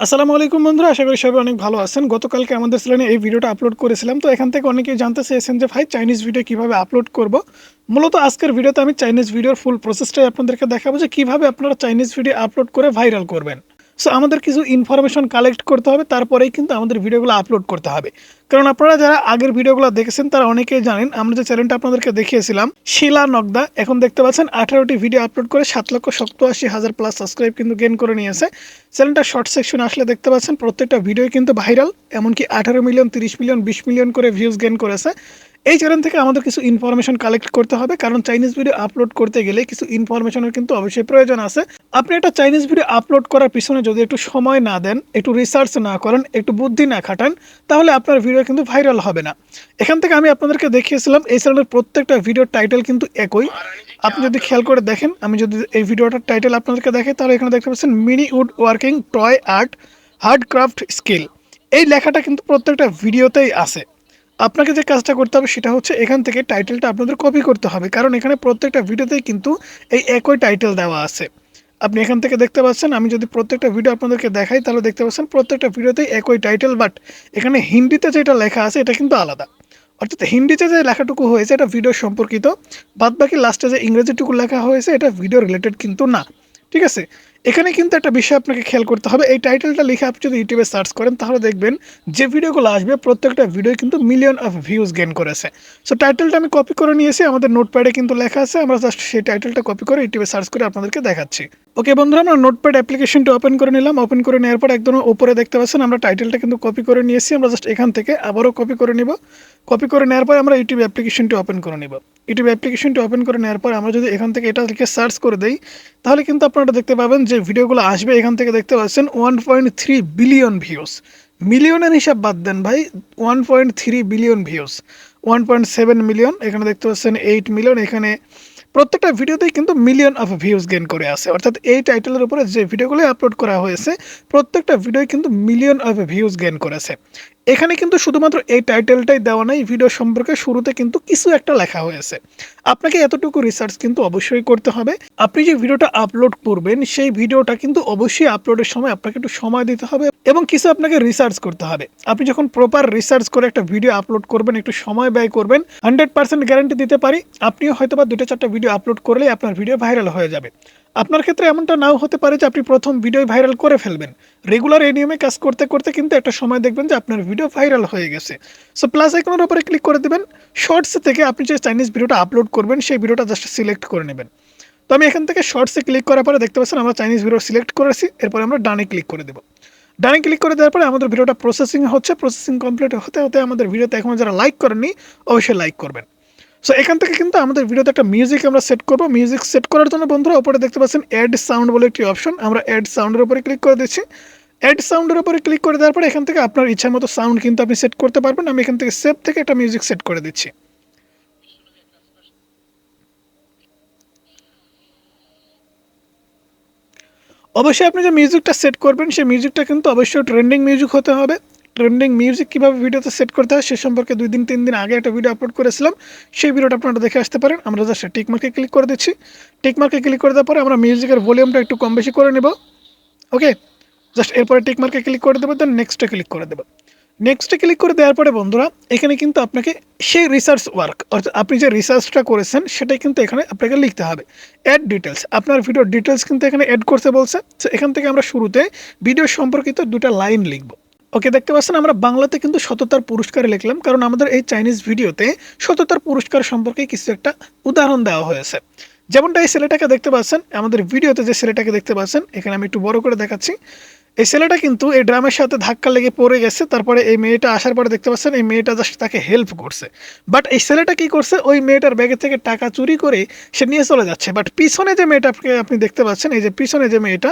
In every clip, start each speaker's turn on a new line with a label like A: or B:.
A: আসসালামু আলাইকুম বন্ধুরা, আশা করি সবাই অনেক ভালো আছেন। গতকালকে আমাদের চ্যানেলে এই ভিডিওটা আপলোড করেছিলাম, তো এখান থেকে অনেকেই জানতে চেয়েছেন যে ভাই চাইনিজ ভিডিও কীভাবে আপলোড করব? মূলত আজকের ভিডিওতে আমি চাইনিজ ভিডিওর ফুল প্রসেসটাই আপনাদেরকে দেখাবো যে কীভাবে আপনারা চাইনিজ ভিডিও আপলোড করে ভাইরাল করবেন। সো আমাদের কিছু ইনফরমেশন কালেক্ট করতে হবে, তারপরেই কিন্তু আমাদের ভিডিওগুলো আপলোড করতে হবে। কারণ আপনারা যারা আগের ভিডিওগুলো দেখেছেন, তারা অনেকেই জানেন, আমরা যে চ্যানেলটা আপনাদেরকে দেখিয়েছিলাম, শিলা নগদা, এখন দেখতে পাচ্ছেন আঠারোটি ভিডিও আপলোড করে সাত লক্ষ সপ্তাশি হাজার প্লাস সাবস্ক্রাইব কিন্তু গেন করে নিয়েছে। চ্যানেলটা শর্ট সেকশন আসলে দেখতে পাচ্ছেন, প্রত্যেকটা ভিডিও কিন্তু ভাইরাল এমনকি আঠারো মিলিয়ন তিরিশ মিলিয়ন বিশ মিলিয়ন করে ভিউজ গেন করেছে। এই চ্যানেল থেকে আমাদের কিছু ইনফরমেশন কালেক্ট করতে হবে। কারণ চাইনিজ ভিডিও আপলোড করতে গেলে কিছু ইনফরমেশনের কিন্তু অবশ্যই প্রয়োজন আছে। আপনি একটা চাইনিজ ভিডিও আপলোড করার পিছনে যদি একটু সময় না দেন, একটু রিসার্চ না করেন, একটু বুদ্ধি না খাটান, তাহলে আপনার ভিডিও কিন্তু ভাইরাল হবে না। এখান থেকে আমি আপনাদেরকে দেখিয়েছিলাম, এই চ্যানেলের প্রত্যেকটা ভিডিওর টাইটেল কিন্তু একই। আপনি যদি খেয়াল করে দেখেন, আমি যদি এই ভিডিওটার টাইটেল আপনাদেরকে দেখে তাহলে এখানে দেখতে পাচ্ছেন mini wood working toy art hard craft skill এই লেখাটা কিন্তু প্রত্যেকটা ভিডিওতেই আছে। আপনাকে যে কাজটা করতে হবে সেটা হচ্ছে এখান থেকে টাইটেলটা আপনাদের কপি করতে হবে। কারণ এখানে প্রত্যেকটা ভিডিওতেই কিন্তু এই একই টাইটেল দেওয়া আছে। আপনি এখান থেকে দেখতে পাচ্ছেন, আমি যদি প্রত্যেকটা ভিডিও আপনাদেরকে দেখাই, তাহলে দেখতে পাচ্ছেন প্রত্যেকটা ভিডিওতেই একই টাইটেল বাট এখানে হিন্দিতে যেটা লেখা আছে, এটা কিন্তু আলাদা। অর্থাৎ হিন্দিতে যে লেখাটুকু হয়েছে, এটা ভিডিও সম্পর্কিত। বাদ বাকি লাস্টে যে ইংরেজিটুকু লেখা হয়েছে, এটা ভিডিও রিলেটেড কিন্তু না। ঠিক আছে? এখানে কিন্তু একটা বিষয় আপনাকে খেয়াল করতে হবে। এই টাইটেলটা লিখে আপনি যদি ইউটিউবে সার্চ করেন, তাহলে দেখবেন যে ভিডিওগুলো আসবে, প্রত্যেকটা ভিডিও কিন্তু মিলিয়ন অফ ভিউজ গেন করেছে। সো টাইটেলটা আমি কপি করে নিয়েছি, আমাদের নোটপ্যাডে কিন্তু লেখা আছে, আমরা জাস্ট সেই টাইটেলটা কপি করে ইউটিউবে সার্চ করে আপনাদেরকে দেখাচ্ছি। ওকে বন্ধুরা, আমরা নোটপ্যাড অ্যাপ্লিকেশনটা ওপেন করে নিলাম। ওপেন করে নেওয়ার পর একদম উপরে দেখতে পাচ্ছেন, আমরা টাইটেলটা কিন্তু কপি করে নিয়েছি, আমরা জাস্ট এখান থেকে আবারও কপি করে নিব। কপি করে নেওয়ার পর আমরা ইউটিউব অ্যাপ্লিকেশনটি ওপেন করে নিব। ইউটিউব অ্যাপ্লিকেশনটি ওপেন করে নেওয়ার পর আমরা যদি এখান থেকে এটা লিখে সার্চ করে দেই, তাহলে কিন্তু আপনারা দেখতে পাবেন যে ভিডিওগুলো আসবে, এখান থেকে দেখতে পাচ্ছেন one point three billion views মিলিয়নের হিসাব বাদ দেন ভাই one point three billion views one point seven million এখানে দেখতে পাচ্ছেন এইট মিলিয়ন এখানে প্রত্যেকটা ভিডিওতেই কিন্তু মিলিয়ন অফ ভিউজ গেন করে আছে। অর্থাৎ এই টাইটেলের উপরে যে ভিডিওগুলো আপলোড করা হয়েছে, প্রত্যেকটা ভিডিও কিন্তু মিলিয়ন অফ ভিউজ গেন করেছে। এখানে কিন্তু শুধুমাত্র এই টাইটেলটাই দেওয়া নাই ভিডিও সম্পর্কে শুরুতে কিন্তু কিছু একটা লেখা হয়েছে। আপনাকে এতটুকু রিসার্চ কিন্তু অবশ্যই করতে হবে। আপনি যে ভিডিওটা আপলোড করবেন, সেই ভিডিওটা কিন্তু অবশ্যই আপলোডের সময় আপনাকে একটু সময় দিতে হবে এবং কিছু আপনাকে রিসার্চ করতে হবে। আপনি যখন প্রপার রিসার্চ করে একটা ভিডিও আপলোড করবেন, একটু সময় ব্যয় করবেন হান্ড্রেড পার্সেন্ট গ্যারান্টি দিতে পারি, আপনিও হয়তো বা দুটো চারটা ভিডিও আপলোড করলেই আপনার ভিডিও ভাইরাল হয়ে যাবে। আপনার ক্ষেত্রে এমনটা নাও হতে পারে যে আপনি প্রথম ভিডিও ভাইরাল করে ফেলবেন। রেগুলার এই নিয়মে কাজ করতে করতে কিন্তু একটা সময় দেখবেন যে আপনার ভিডিও ভাইরাল হয়ে গেছে। সো প্লাস আইকনের উপরে ক্লিক করে দেবেন। শর্টস থেকে আপনি যে চাইনিজ ভিডিওটা আপলোড করবেন, সেই ভিডিওটা জাস্ট সিলেক্ট করে নেবেন। তো আমি এখান থেকে শর্টসে ক্লিক করার পরে দেখতে পাচ্ছেন আমরা চাইনিজ ভিডিও সিলেক্ট করেছি, এরপরে আমরা ডানে ক্লিক করে দেবো। ডানে ক্লিক করে দেওয়ার পরে আমাদের ভিডিওটা প্রসেসিং হচ্ছে প্রসেসিং কমপ্লিট হতে হতে আমাদের ভিডিওতে এখন যারা লাইক করেননি, অবশ্যই লাইক করবেন। সো এখান থেকে কিন্তু আমাদের ভিডিওতে একটা মিউজিক আমরা সেট করব। মিউজিক সেট করার জন্য বন্ধুরা ওপরে দেখতে পাচ্ছেন অ্যাড সাউন্ড বলে একটি অপশন আমরা অ্যাড সাউন্ডের উপরে ক্লিক করে দিচ্ছি। অ্যাড সাউন্ডের উপরে ক্লিক করে দেওয়ার পরে এখান থেকে আপনার ইচ্ছা মতো সাউন্ড কিন্তু আপনি সেট করতে পারবেন। আমি এখান থেকে সেভ থেকে একটা মিউজিক সেট করে দিচ্ছি। অবশ্যই আপনি যে মিউজিকটা সেট করবেন, সেই মিউজিকটা কিন্তু অবশ্যই ট্রেন্ডিং মিউজিক হতে হবে। ট্রেন্ডিং মিউজিক কীভাবে ভিডিওতে সেট করতে হয় সে সম্পর্কে দুই দিন, তিন দিন আগে একটা ভিডিও আপলোড করেছিলাম। সেই ভিডিওটা আপনারা দেখে আসতে পারেন। আমরা জাস্ট টিক মার্কে ক্লিক করে দিচ্ছি। টিক মার্কে ক্লিক করে দেওয়ার পরে আমরা মিউজিকের ভলিউমটা একটু কম বেশি করে নেব। ওকে জাস্ট এরপরে টিক মার্কে ক্লিক করে দেবো দেন নেক্সটে ক্লিক করে দেবো। নেক্সটে ক্লিক করে দেওয়ার পরে বন্ধুরা, এখানে কিন্তু আপনাকে সেই রিসার্চ ওয়ার্ক অর্থাৎ আপনি যে রিসার্চটা করেছেন, সেটাই কিন্তু এখানে আপনাকে লিখতে হবে। অ্যাড ডিটেলস আপনার ভিডিওর ডিটেলস কিন্তু এখানে অ্যাড করতে বলছে। এখান থেকে আমরা শুরুতে ভিডিও সম্পর্কিত দুটা লাইন লিখব। ওকে দেখতে পাচ্ছেন, আমরা বাংলাতে কিন্তু সততার পুরস্কার লিখলাম, কারণ আমাদের এই চাইনিজ ভিডিওতে সততার পুরস্কার সম্পর্কে কিছু একটা উদাহরণ দেওয়া হয়েছে। যেমনটা এই ছেলেটাকে দেখতে পাচ্ছেন, আমাদের ভিডিওতে যে ছেলেটাকে দেখতে পাচ্ছেন, এখানে আমি একটু বড় করে দেখাচ্ছি। এই ছেলেটা কিন্তু এই ড্রামের সাথে ধাক্কা লেগে পড়ে গেছে, তারপরে এই মেয়েটা আসার পরে দেখতে পাচ্ছেন এই মেয়েটা জাস্ট তাকে হেল্প করছে। বাট এই ছেলেটা কি করছে, ওই মেয়েটার ব্যাগের থেকে টাকা চুরি করে সে নিয়ে চলে যাচ্ছে। বাট পিছনে যে মেয়েটাকে আপনি দেখতে পাচ্ছেন, এই যে পিছনে যে মেয়েটা,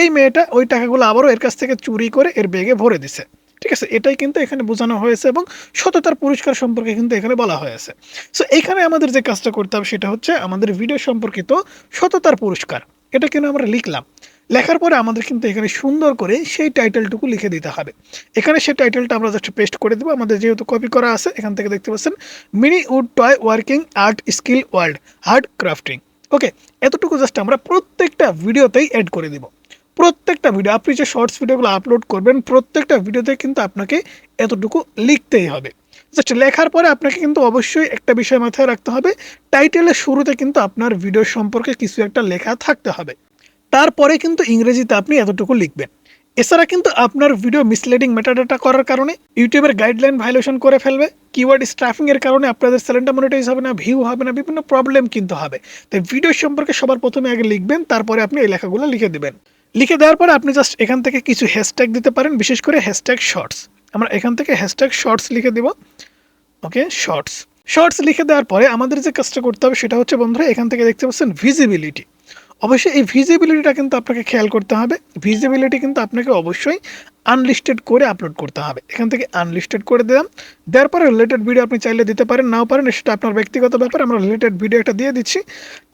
A: এই মেয়েটা ওই টাকাগুলো আবারও এর কাছ থেকে চুরি করে এর ব্যাগে ভরে দিছে। ঠিক আছে, এটাই কিন্তু এখানে বোঝানো হয়েছে এবং সততার পুরস্কার সম্পর্কে কিন্তু এখানে বলা হয়েছে। সো এখানে আমাদের যে কাজটা করতে হবে সেটা হচ্ছে আমাদের ভিডিও সম্পর্কিত সততার পুরস্কার। এটা কিন্তু আমরা লিখলাম? লেখার পরে আমাদের কিন্তু এখানে সুন্দর করে সেই টাইটেলটুকু লিখে দিতে হবে। এখানে সেই টাইটেলটা আমরা জাস্ট পেস্ট করে দেবো। আমাদের যেহেতু কপি করা আছে, এখান থেকে দেখতে পাচ্ছেন mini wood toy working art skill world hard crafting okay এতটুকু জাস্ট আমরা প্রত্যেকটা ভিডিওতেই অ্যাড করে দেবো। প্রত্যেকটা ভিডিও আপনি যে শর্টস ভিডিওগুলো আপলোড করবেন, প্রত্যেকটা ভিডিওতে কিন্তু আপনাকে এতটুকু লিখতেই হবে। জাস্ট লেখার পরে আপনাকে কিন্তু অবশ্যই একটা বিষয় মাথায় রাখতে হবে টাইটেলের শুরুতে কিন্তু আপনার ভিডিও সম্পর্কে কিছু একটা লেখা থাকতে হবে। তারপরে কিন্তু ইংরেজিতে আপনি এতটুকু লিখবেন। এছাড়া কিন্তু আপনার ভিডিও মিসলিডিং মেটাডাটা করার কারণে ইউটিউবের গাইডলাইন ভায়োলেশন করে ফেলবে। কিওয়ার্ড স্ট্রাফিং এর কারণে আপনাদের চ্যানেলটা মনিটাইজ হবে না ভিউ হবে না, বিভিন্ন প্রবলেম কিন্তু হবে। তাই ভিডিও সম্পর্কে সবার প্রথমে আগে লিখবেন, তারপরে আপনি এই লেখাগুলো লিখে দেবেন। লিখে দেওয়ার পরে আপনি জাস্ট এখান থেকে কিছু হ্যাশট্যাগ দিতে পারেন, বিশেষ করে হ্যাশট্যাগ শর্টস আমরা এখান থেকে হ্যাশট্যাগ শর্টস লিখে দিব। ওকে শর্টস শর্টস লিখে দেওয়ার পরে আমাদের যে কাজটা করতে হবে সেটা হচ্ছে বন্ধুরা, এখান থেকে দেখতে পাচ্ছেন ভিজিবিলিটি অবশ্যই এই ভিজিবিলিটিটা কিন্তু আপনাকে খেয়াল করতে হবে। ভিজিবিলিটি কিন্তু আপনাকে অবশ্যই আনলিস্টেড করে আপলোড করতে হবে। এখান থেকে আনলিস্টেড করে দিলাম। দেওয়ার পরে রিলেটেড ভিডিও আপনি চাইলে দিতে পারেন, নাও পারেন, সেটা আপনার ব্যক্তিগত ব্যাপার, আমরা রিলেটেড ভিডিও একটা দিয়ে দিচ্ছি।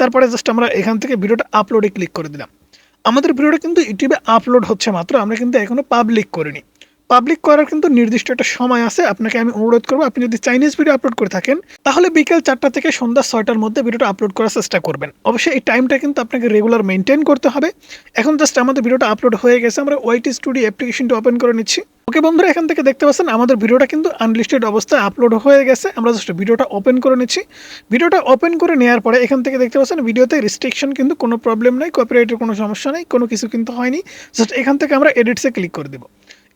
A: তারপরে জাস্ট আমরা এখান থেকে ভিডিওটা আপলোডে ক্লিক করে দিলাম। আমাদের ভিডিওটা কিন্তু ইউটিউবে আপলোড হচ্ছে মাত্র, আমরা কিন্তু এখনও পাবলিক করিনি। পাবলিক করার কিন্তু নির্দিষ্ট একটা সময় আছে। আপনাকে আমি অনুরোধ করব, আপনি যদি চাইনিজ ভিডিও আপলোড করে থাকেন, তাহলে বিকেল চারটা থেকে সন্ধ্যা ছয়টার মধ্যে ভিডিওটা আপলোড করার চেষ্টা করবেন। অবশ্যই এই টাইমটা কিন্তু আপনাকে রেগুলার মেনটেন করতে হবে। এখন জাস্ট আমাদের ভিডিওটা আপলোড হয়ে গেছে, আমরা ওয়াইটি স্টুডিও অ্যাপ্লিকেশনটা ওপেন করে নিচ্ছি। ওকে বন্ধুরা, এখান থেকে দেখতে পাচ্ছেন, আমাদের ভিডিওটা কিন্তু আনলিস্টেড অবস্থায় আপলোড হয়ে গেছে। আমরা জাস্ট ভিডিওটা ওপেন করে নিচ্ছি। ভিডিওটা ওপেন করে নেওয়ার পরে এখান থেকে দেখতে পাচ্ছেন ভিডিওতে রিস্ট্রিকশন কিন্তু কোনো প্রবলেম নেই কপিরাইটের কোনো সমস্যা নেই, কোনো কিছু কিন্তু হয়নি। জাস্ট এখান থেকে আমরা এডিটসে ক্লিক করে দেবো।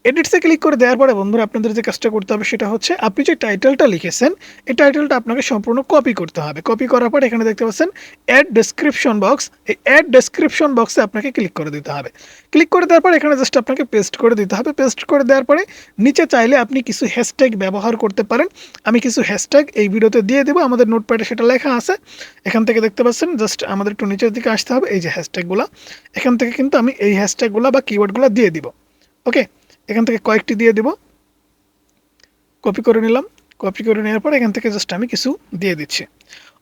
A: এডিটসে ক্লিক করে দেওয়ার পরে বন্ধুরা আপনাদের যে কাজটা করতে হবে সেটা হচ্ছে আপনি যে টাইটেলটা লিখেছেন, এই টাইটেলটা আপনাকে সম্পূর্ণ কপি করতে হবে। কপি করার পর এখানে দেখতে পাচ্ছেন অ্যাড ডেসক্রিপশন বক্স এই অ্যাড ডেসক্রিপশন বক্সে আপনাকে ক্লিক করে দিতে হবে। ক্লিক করে দেওয়ার পর এখানে জাস্ট আপনাকে পেস্ট করে দিতে হবে। পেস্ট করে দেওয়ার পরে নিচে চাইলে আপনি কিছু হ্যাশট্যাগ ব্যবহার করতে পারেন। আমি কিছু হ্যাশট্যাগ এই ভিডিওতে দিয়ে দেবো, আমাদের নোটপ্যাডে সেটা লেখা আছে। এখান থেকে দেখতে পাচ্ছেন জাস্ট আমাদের একটু নিচের দিকে আসতে হবে, এই যে হ্যাশট্যাগুলো এখান থেকে কিন্তু আমি এই হ্যাশট্যাগুলো বা কিওয়ার্ডগুলো দিয়ে দিব। ওকে এখান থেকে কয়েকটি দিয়ে দেব। কপি করে নিলাম। কপি করে নেওয়ার পর এখান থেকে জাস্ট আমি কিছু দিয়ে দিচ্ছি।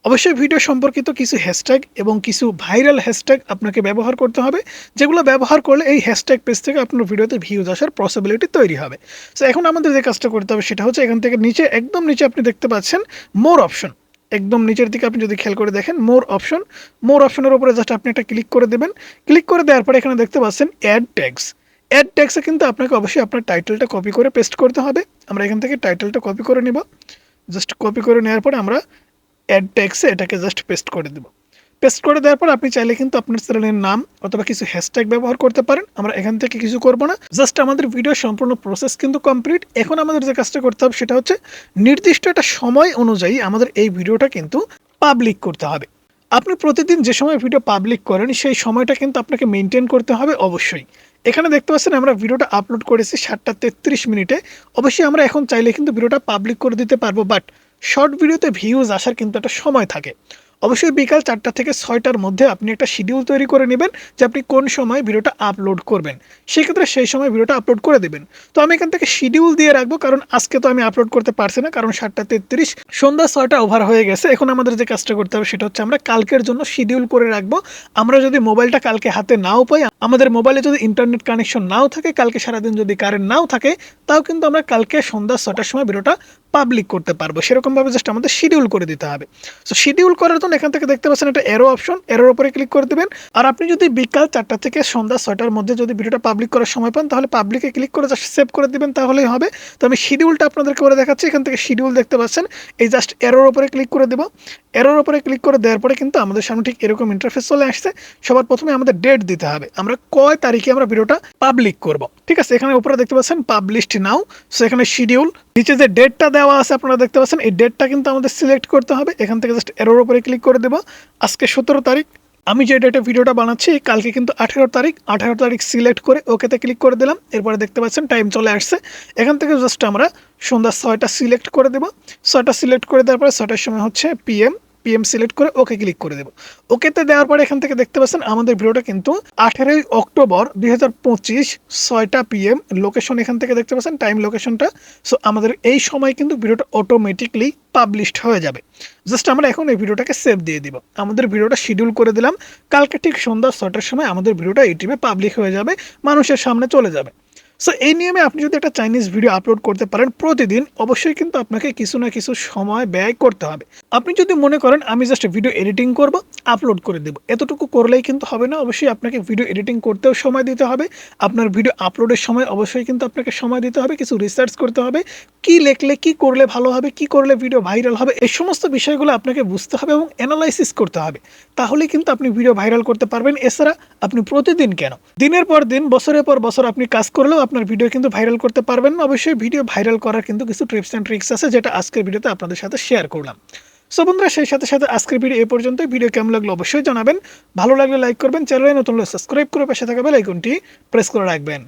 A: অবশ্যই ভিডিও সম্পর্কিত কিছু হ্যাশট্যাগ এবং কিছু ভাইরাল হ্যাশট্যাগ আপনাকে ব্যবহার করতে হবে, যেগুলো ব্যবহার করলে এই হ্যাশট্যাগ পেজ থেকে আপনার ভিডিওতে ভিউজ আসার পসিবিলিটি তৈরি হবে। সো এখন আমাদের যে কাজটা করতে হবে সেটা হচ্ছে এখান থেকে নিচে, একদম নিচে আপনি দেখতে পাচ্ছেন মোর অপশন একদম নিচের দিকে আপনি যদি খেয়াল করে দেখেন মোর অপশন মোর অপশনের উপরে জাস্ট আপনি একটা ক্লিক করে দেবেন। ক্লিক করে দেওয়ার পরে এখানে দেখতে পাচ্ছেন অ্যাড ট্যাগস অ্যাড ট্যাক্সে কিন্তু আপনাকে অবশ্যই আপনার টাইটেলটা কপি করে পেস্ট করতে হবে। আমরা এখান থেকে টাইটেলটা কপি করে নেব। জাস্ট কপি করে নেওয়ার পরে আমরা অ্যাড ট্যাক্সে এটাকে জাস্ট পেস্ট করে দেব। পেস্ট করে দেওয়ার পর আপনি চাইলে কিন্তু আপনার চ্যানেলের নাম অথবা কিছু হ্যাশট্যাগ ব্যবহার করতে পারেন। আমরা এখান থেকে কিছু করব না। জাস্ট আমাদের ভিডিও সম্পূর্ণ প্রসেস কিন্তু কমপ্লিট এখন আমাদের যে কাজটা করতে হবে সেটা হচ্ছে নির্দিষ্ট একটা সময় অনুযায়ী আমাদের এই ভিডিওটা কিন্তু পাবলিক করতে হবে। আপনি প্রতিদিন যে সময় ভিডিও পাবলিক করেন, সেই সময়টা কিন্তু আপনাকে মেনটেন করতে হবে অবশ্যই। এখানে দেখতে পাচ্ছেন আমরা ভিডিওটা আপলোড করেছি সাতটা তেত্রিশ মিনিটে। অবশ্যই আমরা এখন চাইলে কিন্তু ভিডিওটা পাবলিক করে দিতে পারব বাট শর্ট ভিডিওতে ভিউজ আসার কিন্তু একটা সময় থাকে। অবশ্যই বিকাল চারটা থেকে ছয়টার মধ্যে আপনি একটা শিডিউল তৈরি করে নেবেন যে আপনি কোন সময় ভিডিওটা আপলোড করবেন। সেক্ষেত্রে সেই সময় ভিডিওটা আপলোড করে দেবেন। তো আমি এখান থেকে শিডিউল দিয়ে রাখব, কারণ আজকে তো আমি আপলোড করতে পারছি না, কারণ সাতটা তেত্রিশ, সন্ধ্যা ছয়টা ওভার হয়ে গেছে। এখন আমাদের যে কাজটা করতে হবে সেটা হচ্ছে আমরা কালকের জন্য শিডিউল করে রাখব। আমরা যদি মোবাইলটা কালকে হাতে নাও পাই, আমাদের মোবাইলে যদি ইন্টারনেট কানেকশন নাও থাকে, কালকে সারাদিন যদি কারেন্ট নাও থাকে, তাও কিন্তু আমরা কালকে সন্ধ্যা ছটার সময় ভিডিওটা পাবলিক করতে পারব। সেরকমভাবে জাস্ট আমাদের শিডিউল করে দিতে হবে। সো শিডিউল করার জন্য এখান থেকে দেখতে পাচ্ছেন একটা এরো অপশন এরোর উপরে ক্লিক করে দেবেন। আর আপনি যদি বিকাল চারটা থেকে সন্ধ্যা ছয়টার মধ্যে যদি ভিডিওটা পাবলিক করার সময় পান, তাহলে পাবলিকে ক্লিক করে জাস্ট সেভ করে দেবেন, তাহলেই হবে। তো আমি শিডিউলটা আপনাদেরকে করে দেখাচ্ছি। এখান থেকে শিডিউল দেখতে পাচ্ছেন। এই জাস্ট এরোর উপরে ক্লিক করে দেবো। এরোর উপরে ক্লিক করে দেওয়ার পরে কিন্তু আমাদের সামনে ঠিক এরকম ইন্টারফেস চলে আসছে। সবার প্রথমে আমাদের ডেট দিতে হবে। আমরা কয় তারিখে আমরা ভিডিওটা পাবলিক করব? ঠিক আছে, এখানে উপরে দেখতে পাচ্ছেন পাবলিশড নাও সো এখানে শিডিউল নিচে যে ডেটটা দেওয়া আছে আপনারা দেখতে পাচ্ছেন, এই ডেটটা কিন্তু আমাদের সিলেক্ট করতে হবে। এখান থেকে জাস্ট এরোর উপরে ক্লিক করে দেবো। আজকে সতেরো তারিখ। আমি যে ডেটে ভিডিওটা বানাচ্ছি, কালকে কিন্তু আঠেরো তারিখ। আঠেরো তারিখ সিলেক্ট করে ওকেতে ক্লিক করে দিলাম। এরপরে দেখতে পাচ্ছেন টাইম চলে আসছে। এখান থেকে জাস্ট আমরা সন্ধ্যা ছয়টা সিলেক্ট করে দেবো। ছয়টা সিলেক্ট করে দেওয়ার পরে ছয়টার সময় হচ্ছে পিএম পিএম সিলেক্ট করে ওকে ক্লিক করে দেবো। ওকেতে দেওয়ার পরে এখান থেকে দেখতে পাচ্ছেন আমাদের ভিডিওটা কিন্তু আঠেরোই অক্টোবর দুই হাজার পঁচিশ ছয়টা পিএম লোকেশন এখান থেকে দেখতে পাচ্ছেন টাইম লোকেশনটা সো আমাদের এই সময় কিন্তু ভিডিওটা অটোমেটিকলি পাবলিশড হয়ে যাবে। জাস্ট আমরা এখন এই ভিডিওটাকে সেভ দিয়ে দিব। আমাদের ভিডিওটা শিডিউল করে দিলাম। কালকে ঠিক সন্ধ্যা ছটার সময় আমাদের ভিডিওটা ইউটিউবে পাবলিক হয়ে যাবে। মানুষের সামনে চলে যাবে। সো এই নিয়মে আপনি যদি একটা চাইনিজ ভিডিও আপলোড করতে পারেন প্রতিদিন, অবশ্যই কিন্তু আপনাকে কিছু না কিছু সময় ব্যয় করতে হবে। আপনি যদি মনে করেন, আমি জাস্ট ভিডিও এডিটিং করব আপলোড করে দেব। এতটুকু করলেই কিন্তু হবে না, অবশ্যই আপনাকে ভিডিও এডিটিং করতেও সময় দিতে হবে। আপনার ভিডিও আপলোডের সময় অবশ্যই কিন্তু আপনাকে সময় দিতে হবে, কিছু রিসার্চ করতে হবে। কি লেখলে, কি করলে ভালো হবে, কি করলে ভিডিও ভাইরাল হবে, এই সমস্ত বিষয়গুলো আপনাকে বুঝতে হবে এবং অ্যানালাইসিস করতে হবে। তাহলে কিন্তু আপনি ভিডিও ভাইরাল করতে পারবেন। এছাড়া আপনি প্রতিদিন কেন? দিনের পর দিন, বছরের পর বছর আপনি কাজ করলেও আপনার ভিডিও কিন্তু ভাইরাল করতে পারবেন না। অবশ্যই ভিডিও ভাইরাল করার কিন্তু কিছু টিপস অ্যান্ড ট্রিক্স আছে যেটা আজকের ভিডিওতে আপনাদের সাথে শেয়ার করলাম। সো বন্ধুরা, সেই সাথে সাথে আজকের ভিডিও এ পর্যন্ত ভিডিও কেমন লাগল অবশ্যই জানাবেন। ভালো লাগলে লাইক করবেন। চ্যানেলে নতুন সাবস্ক্রাইব করে পাশে থাকা বেল আইকনটি প্রেস করে রাখবেন।